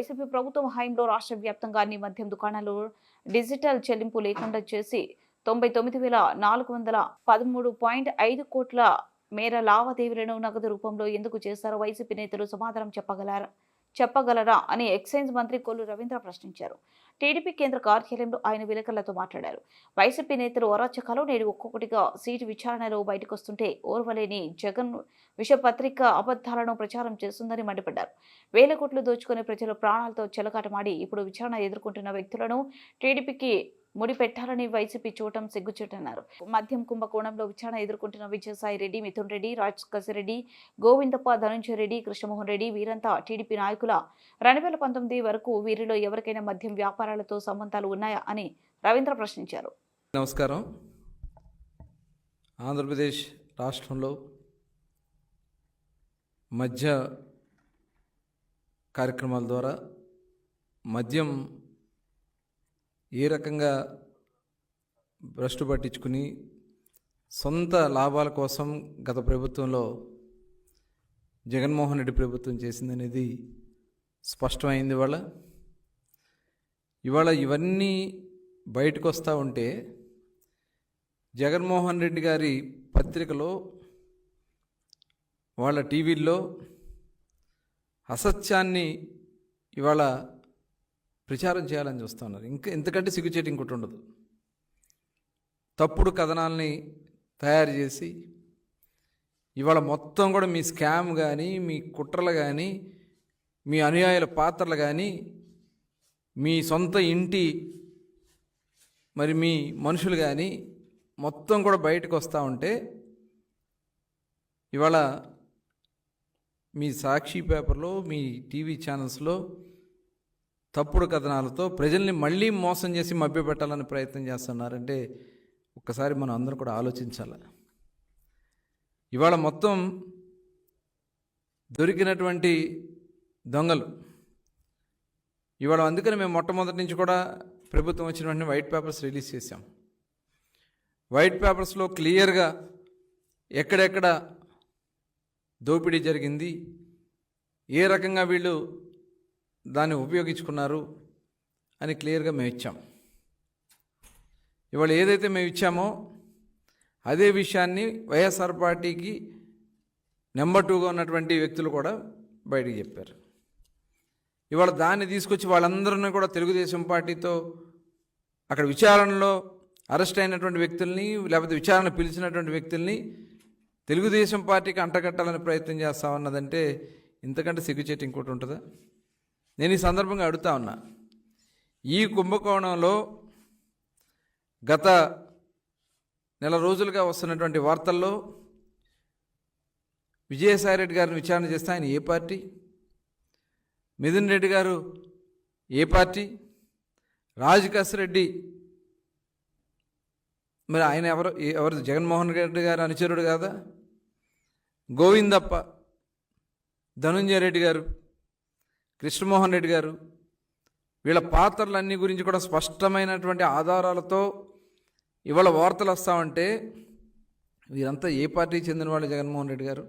YCP ప్రభుత్వం హయాంలో రాష్ట్ర వ్యాప్తంగా అన్ని మద్యం దుకాణాలు డిజిటల్ చెల్లింపు లేకుండా చేసి తొంభై తొమ్మిది వేల నాలుగు వందల పదమూడు పాయింట్ ఐదు కోట్ల మేర లావాదేవీలను నగదు రూపంలో ఎందుకు చేశారో వైసీపీ నేతలు సమాధానం చెప్పగలరా? చెప్పగలరా అని ఎక్సైజ్ మంత్రి కొల్లు రవీంద్ర ప్రశ్నించారు. టీడీపీ కేంద్ర కార్యాలయంలో ఆయన విలేకరులతో మాట్లాడారు. వైసీపీ నేతలు అరాచకాలు నేడు ఒక్కొక్కటిగా సీటు విచారణలో బయటకొస్తుంటే ఓర్వలేని జగన్ విషపత్రిక అబద్ధాలను ప్రచారం చేస్తుందని మండిపడ్డారు. వేల కోట్లు దోచుకునే ప్రజలు ప్రాణాలతో చెలకాటమాడి ఇప్పుడు విచారణ ఎదుర్కొంటున్న వ్యక్తులను టీడీపీకి ముడి పెట్టాలని వైసీపీ చూడటం సిగ్గుచేటన్నారు. మద్యం కుంభకోణంలో విచారణ ఎదుర్కొంటున్న విజయసాయి రెడ్డి మిథున్ రెడ్డి రాజ్ కసిరెడ్డి గోవిందప్ప ధనుంజయ రెడ్డి కృష్ణమోహన్ రెడ్డి వీరంతా టీడీపీ నాయకుల. రెండు వేల పంతొమ్మిది వరకు వీరిలో ఎవరికైనా మద్యం వ్యాపారాలతో సంబంధాలు ఉన్నాయా అని రవీంద్ర ప్రశ్నించారు. నమస్కారం. ఆంధ్రప్రదేశ్ రాష్ట్రంలో మద్య కార్యక్రమాల ద్వారా మద్యం ఏ రకంగా భ్రష్టు పట్టించుకుని సొంత లాభాల కోసం గత ప్రభుత్వంలో జగన్మోహన్ రెడ్డి ప్రభుత్వం చేసిందనేది స్పష్టమైంది ఇవాళ. ఇవాళ ఇవన్నీ బయటకు వస్తూ ఉంటే జగన్మోహన్ రెడ్డి గారి పత్రికలో వాళ్ళ టీవీల్లో అసత్యాన్ని ఇవాళ ప్రచారం చేయాలని చూస్తున్నారు. ఇంకా ఇంతకంటే సిగ్గుచేటి ఇంకోటి ఉండదు. తప్పుడు కథనాల్ని తయారు చేసి ఇవాళ మొత్తం కూడా మీ స్కామ్ కానీ మీ కుట్రలు కానీ మీ అనుయాయుల పాత్రలు కానీ మీ సొంత ఇంటి మరి మీ మనుషులు కానీ మొత్తం కూడా బయటకు వస్తూ ఉంటే ఇవాళ మీ సాక్షి పేపర్లో మీ టీవీ ఛానల్స్లో తప్పుడు కథనాలతో ప్రజల్ని మళ్ళీ మోసం చేసి మభ్యపెట్టాలని ప్రయత్నం చేస్తున్నారంటే ఒక్కసారి మనం అందరం కూడా ఆలోచించాలి. ఇవాళ మొత్తం దొరికినటువంటి దొంగలు. ఇవాళ అందుకని మేము మొట్టమొదటి నుంచి కూడా ప్రభుత్వం వచ్చిన వెంటనే వైట్ పేపర్స్ రిలీజ్ చేశాం. వైట్ పేపర్స్లో క్లియర్గా ఎక్కడెక్కడ దోపిడీ జరిగింది ఏ రకంగా వీళ్ళు దాన్ని ఉపయోగించుకున్నారు అని క్లియర్గా మేము ఇచ్చాం. ఇవాళ ఏదైతే మేము ఇచ్చామో అదే విషయాన్ని వైఎస్ఆర్ పార్టీకి నెంబర్ టూగా ఉన్నటువంటి వ్యక్తులు కూడా బయటికి చెప్పారు. ఇవాళ దాన్ని తీసుకొచ్చి వాళ్ళందరినీ కూడా తెలుగుదేశం పార్టీతో అక్కడ విచారణలో అరెస్ట్ అయినటువంటి వ్యక్తుల్ని లేకపోతే విచారణ పిలిచినటువంటి వ్యక్తుల్ని తెలుగుదేశం పార్టీకి అంటగట్టాలని ప్రయత్నం చేస్తామన్నదంటే ఇంతకంటే సిగ్గుచేటు ఇంకోటి ఉంటుందా? నేను ఈ సందర్భంగా అడుగుతా ఉన్నా. ఈ కుంభకోణంలో గత నెల రోజులుగా వస్తున్నటువంటి వార్తల్లో విజయసాయిరెడ్డి గారిని విచారణ చేస్తే ఆయన ఏ పార్టీ? మిథున్ రెడ్డి గారు ఏ పార్టీ? రాజకాశ్ రెడ్డి మరి ఆయన ఎవరు? ఎవరు? జగన్మోహన్ రెడ్డి గారు అనుచరుడు కాదా? గోవిందప్ప ధనుంజయ రెడ్డి గారు కృష్ణమోహన్ రెడ్డి గారు వీళ్ళ పాత్రలన్నీ గురించి కూడా స్పష్టమైనటువంటి ఆధారాలతో ఇవాళ వార్తలు వస్తామంటే వీరంతా ఏ పార్టీకి చెందిన వాళ్ళు జగన్మోహన్ రెడ్డి గారు?